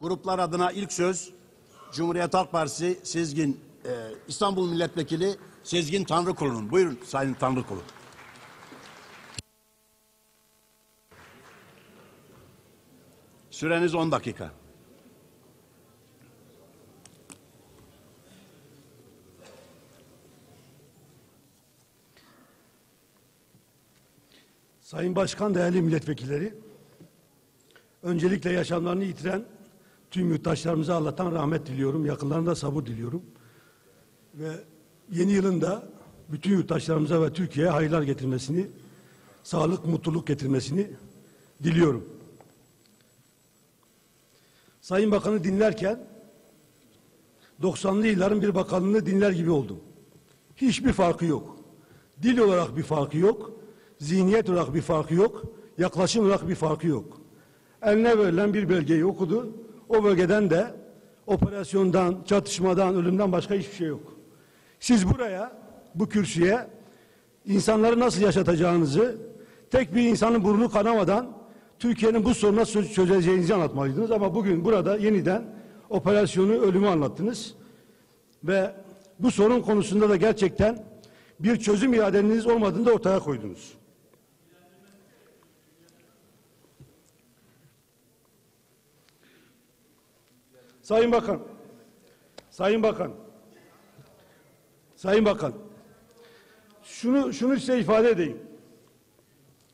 Gruplar adına ilk söz Cumhuriyet Halk Partisi Sezgin e, İstanbul Milletvekili Sezgin Tanrıkulu'nun. Buyurun Sayın Tanrıkulu. Süreniz 10 dakika. Sayın Başkan, değerli milletvekilleri, öncelikle yaşamlarını yitiren tüm yurttaşlarımıza Allah'tan rahmet diliyorum, yakınlarına sabır diliyorum. Ve yeni yılında bütün yurttaşlarımıza ve Türkiye'ye hayırlar getirmesini, sağlık, mutluluk getirmesini diliyorum. Sayın Bakan'ı dinlerken 90'lı yılların bir bakanını dinler gibi oldum. Hiçbir farkı yok. Dil olarak bir farkı yok. Zihniyet olarak bir farkı yok. Yaklaşım olarak bir farkı yok. Eline verilen bir belgeyi okudu. O bölgeden de operasyondan, çatışmadan, ölümden başka hiçbir şey yok. Siz buraya, bu kürsüye insanları nasıl yaşatacağınızı tek bir insanın burnu kanamadan Türkiye'nin bu sorunu nasıl çözeceğinizi anlatmalıydınız. Ama bugün burada yeniden operasyonu, ölümü anlattınız. Ve bu sorun konusunda da gerçekten bir çözüm iradeniz olmadığını da ortaya koydunuz. Sayın Bakan, Sayın Bakan, Sayın Bakan, şunu şunu size ifade edeyim.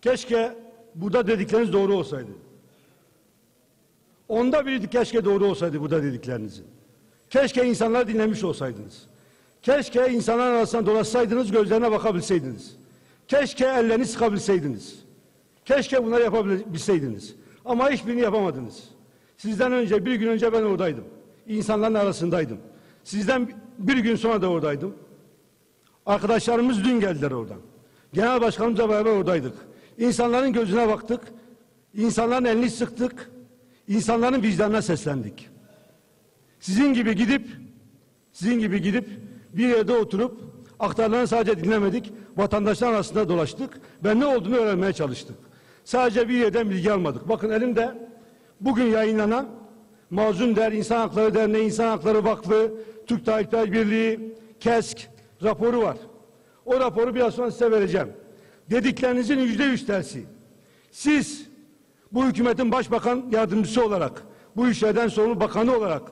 Keşke burada dedikleriniz doğru olsaydı. Onda biri keşke doğru olsaydı burada dediklerinizin. Keşke insanlar dinlemiş olsaydınız. Keşke insanlar arasında dolaşsaydınız, gözlerine bakabilseydiniz. Keşke ellerini sıkabilseydiniz. Keşke bunları yapabilseydiniz. Ama hiçbirini yapamadınız. Sizden önce, bir gün önce ben oradaydım. İnsanların arasındaydım. Sizden bir gün sonra da oradaydım. Arkadaşlarımız dün geldiler oradan. Genel başkanımızla beraber oradaydık. İnsanların gözüne baktık. İnsanların elini sıktık. İnsanların vicdanına seslendik. Sizin gibi gidip sizin gibi gidip bir yerde oturup aktarlarını sadece dinlemedik. Vatandaşlar arasında dolaştık ve ne olduğunu öğrenmeye çalıştık. Sadece bir yerden bilgi almadık. Bakın elimde bugün yayınlanan Mazlum Der, İnsan Hakları Derneği, İnsan Hakları Vakfı, Türk Tayyipler Birliği, KESK raporu var. O raporu biraz sonra size vereceğim. Dediklerinizin yüzde yüz tersi. Siz bu hükümetin başbakan yardımcısı olarak, bu işlerden sorumlu bakanı olarak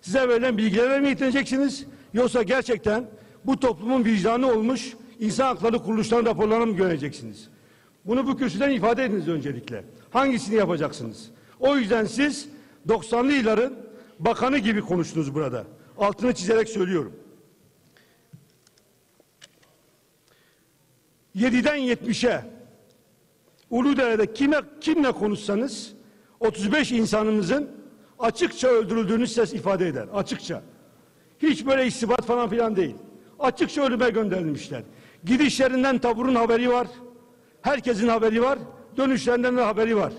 size verilen bilgileri mi yetineceksiniz? Yoksa gerçekten bu toplumun vicdanı olmuş insan hakları kuruluşlarının raporlarını mı göreceksiniz? Bunu bu kürsüden ifade ediniz öncelikle. Hangisini yapacaksınız? O yüzden siz 90'lı yılların bakanı gibi konuştunuz burada. Altını çizerek söylüyorum. 7'den 70'e Uludere'de kime kimle konuşsanız 35 insanımızın açıkça öldürüldüğünü ses ifade eder. Açıkça. Hiç böyle istibat falan filan değil. Açıkça ölüme gönderilmişler. Gidişlerinden taburun haberi var. Herkesin haberi var. Dönüşlerinden de haberi var.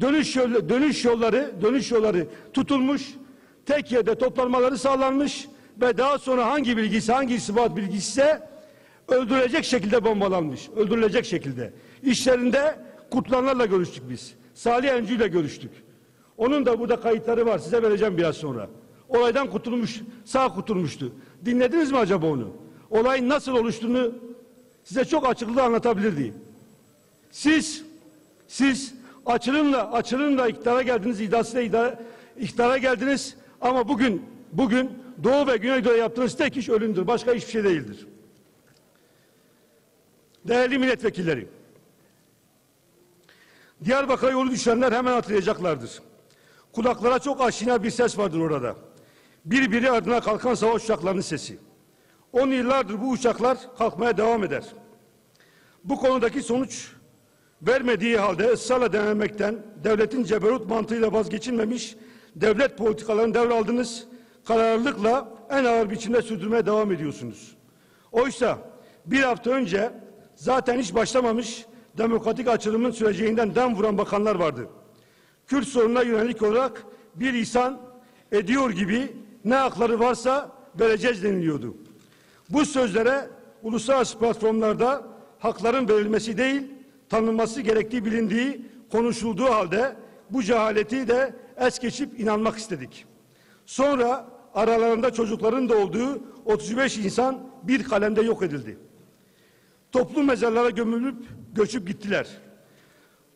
Dönüş, yol, dönüş yolları, dönüş yolları tutulmuş. Tek yerde toplanmaları sağlanmış ve daha sonra hangi bilgisi, hangi istihbarat bilgisi öldürülecek şekilde bombalanmış. Öldürülecek şekilde. İşlerinde kurtlanlarla görüştük biz. Salih Encü ile görüştük. Onun da burada kayıtları var. Size vereceğim biraz sonra. Olaydan kurtulmuş, sağ kurtulmuştu. Dinlediniz mi acaba onu? Olayın nasıl oluştuğunu size çok açıklıkla anlatabilirdi. Siz, siz açılımla, açılımla iktidara geldiniz, iddiasıyla iktidara, iktidara geldiniz. Ama bugün, bugün Doğu ve Güneydoğu yaptığınız tek iş ölümdür. Başka hiçbir şey değildir. Değerli milletvekilleri, Diyarbakır'a yolu düşenler hemen hatırlayacaklardır. Kulaklara çok aşina bir ses vardır orada. Birbiri ardına kalkan savaş uçaklarının sesi. On yıllardır bu uçaklar kalkmaya devam eder. Bu konudaki sonuç vermediği halde ısrarla denemekten devletin ceberut mantığıyla vazgeçilmemiş devlet politikalarını devraldınız. Kararlılıkla en ağır biçimde sürdürmeye devam ediyorsunuz. Oysa bir hafta önce zaten hiç başlamamış demokratik açılımın süreceğinden dem vuran bakanlar vardı. Kürt sorununa yönelik olarak bir insan ediyor gibi ne hakları varsa vereceğiz deniliyordu. Bu sözlere uluslararası platformlarda hakların verilmesi değil, tanınması gerektiği bilindiği konuşulduğu halde bu cehaleti de es geçip inanmak istedik. Sonra aralarında çocukların da olduğu 35 insan bir kalemde yok edildi. Toplu mezarlara gömülüp göçüp gittiler.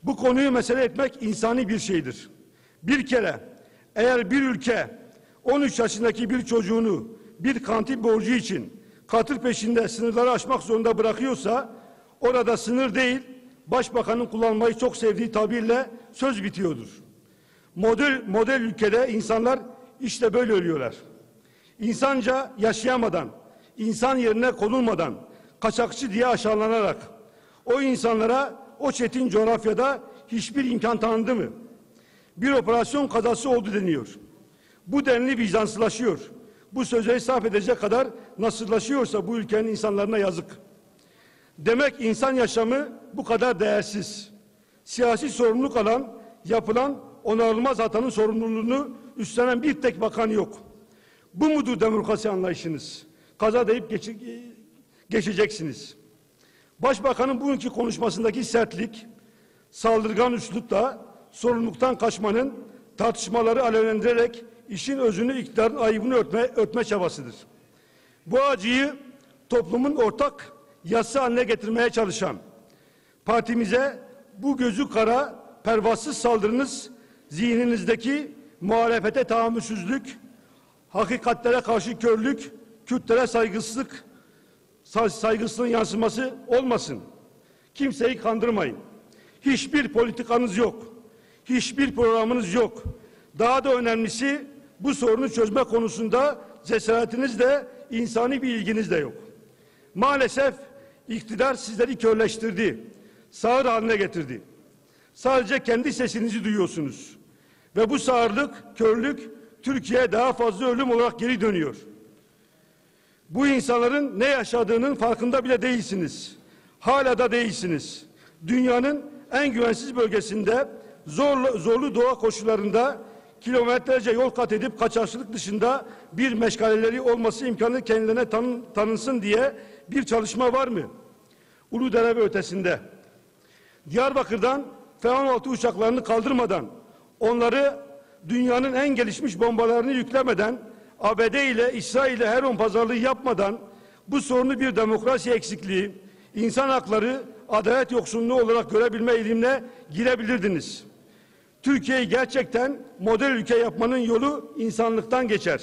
Bu konuyu mesele etmek insani bir şeydir. Bir kere eğer bir ülke 13 yaşındaki bir çocuğunu bir kantin borcu için katır peşinde sınırları aşmak zorunda bırakıyorsa orada sınır değil başbakanın kullanmayı çok sevdiği tabirle söz bitiyordur. Model, model ülkede insanlar işte böyle ölüyorlar. İnsanca yaşayamadan, insan yerine konulmadan, kaçakçı diye aşağılanarak o insanlara o çetin coğrafyada hiçbir imkan tanındı mı? Bir operasyon kazası oldu deniyor. Bu denli vicdansızlaşıyor. Bu söze hesap edecek kadar nasırlaşıyorsa bu ülkenin insanlarına yazık. Demek insan yaşamı bu kadar değersiz. Siyasi sorumluluk alan, yapılan onarılmaz hatanın sorumluluğunu üstlenen bir tek bakan yok. Bu mudur demokrasi anlayışınız? Kaza deyip geçi- geçeceksiniz. Başbakanın bugünkü konuşmasındaki sertlik, saldırgan üslupla sorumluluktan kaçmanın tartışmaları alevlendirerek işin özünü iktidarın ayıbını örtme, örtme çabasıdır. Bu acıyı toplumun ortak yası haline getirmeye çalışan partimize bu gözü kara pervasız saldırınız zihninizdeki muhalefete tahammülsüzlük, hakikatlere karşı körlük, Kürtlere saygısızlık, say- saygısızlığın yansıması olmasın. Kimseyi kandırmayın. Hiçbir politikanız yok. Hiçbir programınız yok. Daha da önemlisi bu sorunu çözme konusunda cesaretiniz de insani bir ilginiz de yok. Maalesef iktidar sizleri körleştirdi. Sağır haline getirdi. Sadece kendi sesinizi duyuyorsunuz. Ve bu sağırlık, körlük Türkiye'ye daha fazla ölüm olarak geri dönüyor. Bu insanların ne yaşadığının farkında bile değilsiniz. Hala da değilsiniz. Dünyanın en güvensiz bölgesinde zorlu, zorlu doğa koşullarında kilometrelerce yol kat edip kaçakçılık dışında bir meşgaleleri olması imkanı kendilerine tanın, tanınsın diye bir çalışma var mı? Uludere ve ötesinde. Diyarbakır'dan F-16 uçaklarını kaldırmadan, onları dünyanın en gelişmiş bombalarını yüklemeden, ABD ile İsrail ile her on pazarlığı yapmadan bu sorunu bir demokrasi eksikliği, insan hakları, adalet yoksunluğu olarak görebilme eğilimine girebilirdiniz. Türkiye'yi gerçekten model ülke yapmanın yolu insanlıktan geçer.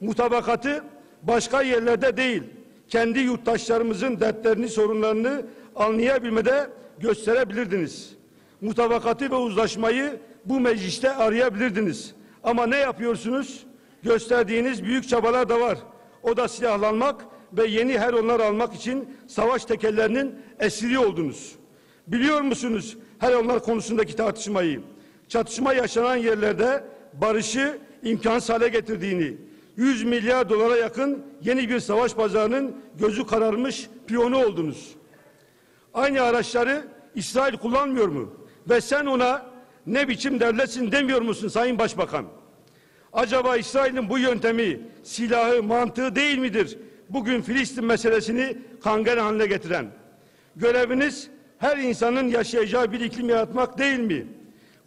Mutabakatı başka yerlerde değil, kendi yurttaşlarımızın dertlerini, sorunlarını anlayabilmede gösterebilirdiniz. Mutabakatı ve uzlaşmayı bu mecliste arayabilirdiniz. Ama ne yapıyorsunuz? Gösterdiğiniz büyük çabalar da var. O da silahlanmak ve yeni heronlar almak için savaş tekellerinin esiri oldunuz. Biliyor musunuz heronlar konusundaki tartışmayı? Çatışma yaşanan yerlerde barışı imkansız hale getirdiğini, 100 milyar dolara yakın yeni bir savaş pazarının gözü kararmış piyonu oldunuz. Aynı araçları İsrail kullanmıyor mu? Ve sen ona ne biçim devletsin demiyor musun Sayın Başbakan? Acaba İsrail'in bu yöntemi, silahı, mantığı değil midir? Bugün Filistin meselesini kanger haline getiren. Göreviniz her insanın yaşayacağı bir iklim yaratmak değil mi?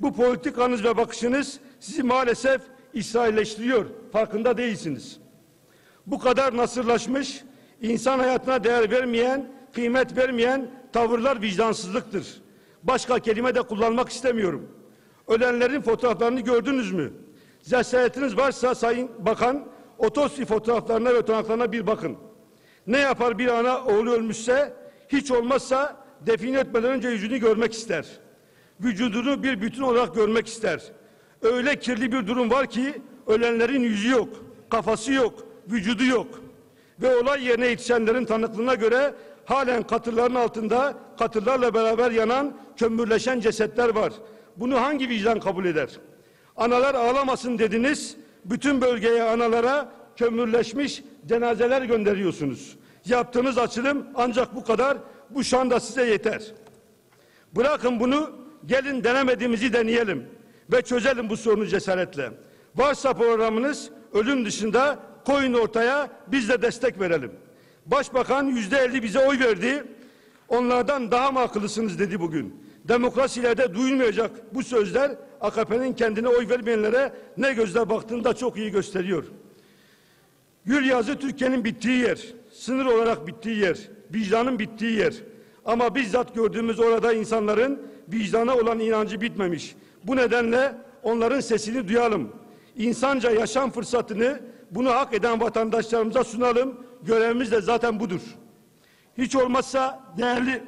Bu politikanız ve bakışınız sizi maalesef İsrailleştiriyor. Farkında değilsiniz. Bu kadar nasırlaşmış, insan hayatına değer vermeyen, kıymet vermeyen tavırlar vicdansızlıktır. Başka kelime de kullanmak istemiyorum. Ölenlerin fotoğraflarını gördünüz mü? Cesaretiniz varsa Sayın Bakan, otopsi fotoğraflarına ve otanaklarına bir bakın. Ne yapar bir ana oğlu ölmüşse, hiç olmazsa define etmeden önce yüzünü görmek ister. Vücudunu bir bütün olarak görmek ister. Öyle kirli bir durum var ki ölenlerin yüzü yok, kafası yok, vücudu yok. Ve olay yerine yetişenlerin tanıklığına göre halen katırların altında katırlarla beraber yanan kömürleşen cesetler var. Bunu hangi vicdan kabul eder? Analar ağlamasın dediniz, bütün bölgeye analara kömürleşmiş cenazeler gönderiyorsunuz. Yaptığınız açılım ancak bu kadar, bu şan da size yeter. Bırakın bunu, gelin denemediğimizi deneyelim ve çözelim bu sorunu cesaretle. Varsa programınız ölüm dışında koyun ortaya biz de destek verelim. Başbakan yüzde elli bize oy verdi. Onlardan daha mı akıllısınız dedi bugün. Demokrasilerde duyulmayacak bu sözler AKP'nin kendine oy vermeyenlere ne gözle baktığını da çok iyi gösteriyor. Gül yazı Türkiye'nin bittiği yer, sınır olarak bittiği yer, vicdanın bittiği yer. Ama bizzat gördüğümüz orada insanların vicdana olan inancı bitmemiş. Bu nedenle onların sesini duyalım. İnsanca yaşam fırsatını bunu hak eden vatandaşlarımıza sunalım. Görevimiz de zaten budur. Hiç olmazsa değerli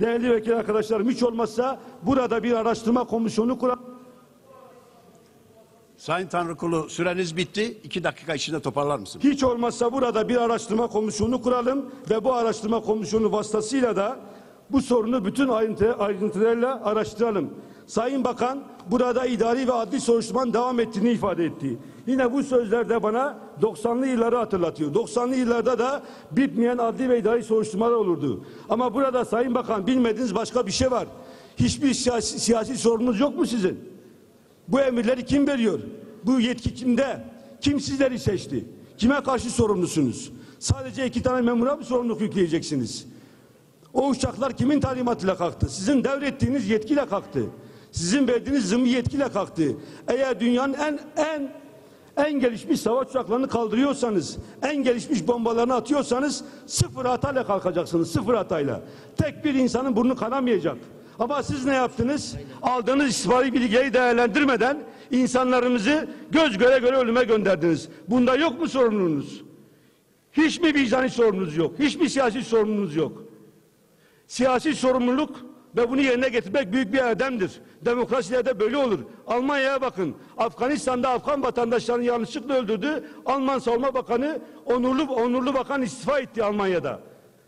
değerli vekil arkadaşlarım hiç olmazsa burada bir araştırma komisyonu kuralım. Sayın Tanrıkulu süreniz bitti. İki dakika içinde toparlar mısın? Hiç olmazsa burada bir araştırma komisyonu kuralım ve bu araştırma komisyonu vasıtasıyla da bu sorunu bütün ayrıntı, ayrıntılarıyla araştıralım. Sayın Bakan burada idari ve adli soruşturmanın devam ettiğini ifade etti. Yine bu sözler de bana 90'lı yılları hatırlatıyor. 90'lı yıllarda da bitmeyen adli ve idari soruşturmalar olurdu. Ama burada Sayın Bakan bilmediğiniz başka bir şey var. Hiçbir siyasi, siyasi sorununuz yok mu sizin? Bu emirleri kim veriyor? Bu yetki kimde? Kim sizleri seçti? Kime karşı sorumlusunuz? Sadece iki tane memura mı sorumluluk yükleyeceksiniz? O uçaklar kimin talimatıyla kalktı? Sizin devrettiğiniz yetkiyle kalktı. Sizin verdiğiniz zımni yetkiyle kalktı. Eğer dünyanın en en en gelişmiş savaş uçaklarını kaldırıyorsanız, en gelişmiş bombalarını atıyorsanız sıfır hatayla kalkacaksınız. Sıfır hatayla. Tek bir insanın burnu kanamayacak. Ama siz ne yaptınız? Aldığınız istihbari bilgiyi değerlendirmeden insanlarımızı göz göre göre ölüme gönderdiniz. Bunda yok mu sorumluluğunuz? Hiç mi vicdani sorumlunuz yok? Hiç mi siyasi sorumluluğunuz yok? Siyasi sorumluluk ve bunu yerine getirmek büyük bir erdemdir. Demokrasilerde böyle olur. Almanya'ya bakın. Afganistan'da Afgan vatandaşlarını yanlışlıkla öldürdü. Alman Savunma Bakanı onurlu onurlu bakan istifa etti Almanya'da.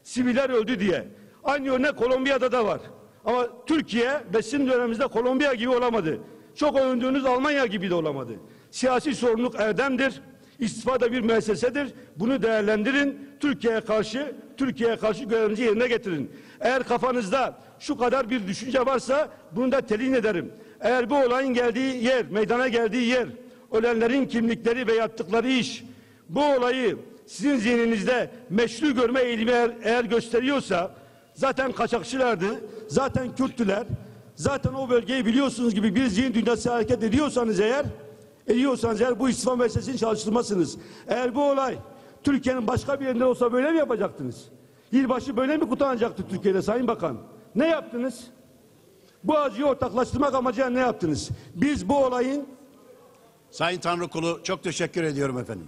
Siviller öldü diye. Aynı örnek Kolombiya'da da var. Ama Türkiye ve sizin döneminizde Kolombiya gibi olamadı. Çok övündüğünüz Almanya gibi de olamadı. Siyasi sorumluluk erdemdir. İstifa da bir müessesedir. Bunu değerlendirin. Türkiye'ye karşı Türkiye'ye karşı görevinizi yerine getirin. Eğer kafanızda şu kadar bir düşünce varsa bunu da telin ederim. Eğer bu olayın geldiği yer, meydana geldiği yer, ölenlerin kimlikleri ve yaptıkları iş bu olayı sizin zihninizde meşru görme eğilimi eğer, eğer gösteriyorsa zaten kaçakçılardı, zaten Kürttüler, zaten o bölgeyi biliyorsunuz gibi bir zihin dünyası hareket ediyorsanız eğer ediyorsanız eğer bu istifa meselesini çalıştırmasınız. Eğer bu olay Türkiye'nin başka bir yerinde olsa böyle mi yapacaktınız? Yılbaşı böyle mi kutlanacaktı Türkiye'de Sayın Bakan? Ne yaptınız? Bu acıyı ortaklaştırmak amacıyla ne yaptınız? Biz bu olayın Sayın Tanrıkulu çok teşekkür ediyorum efendim.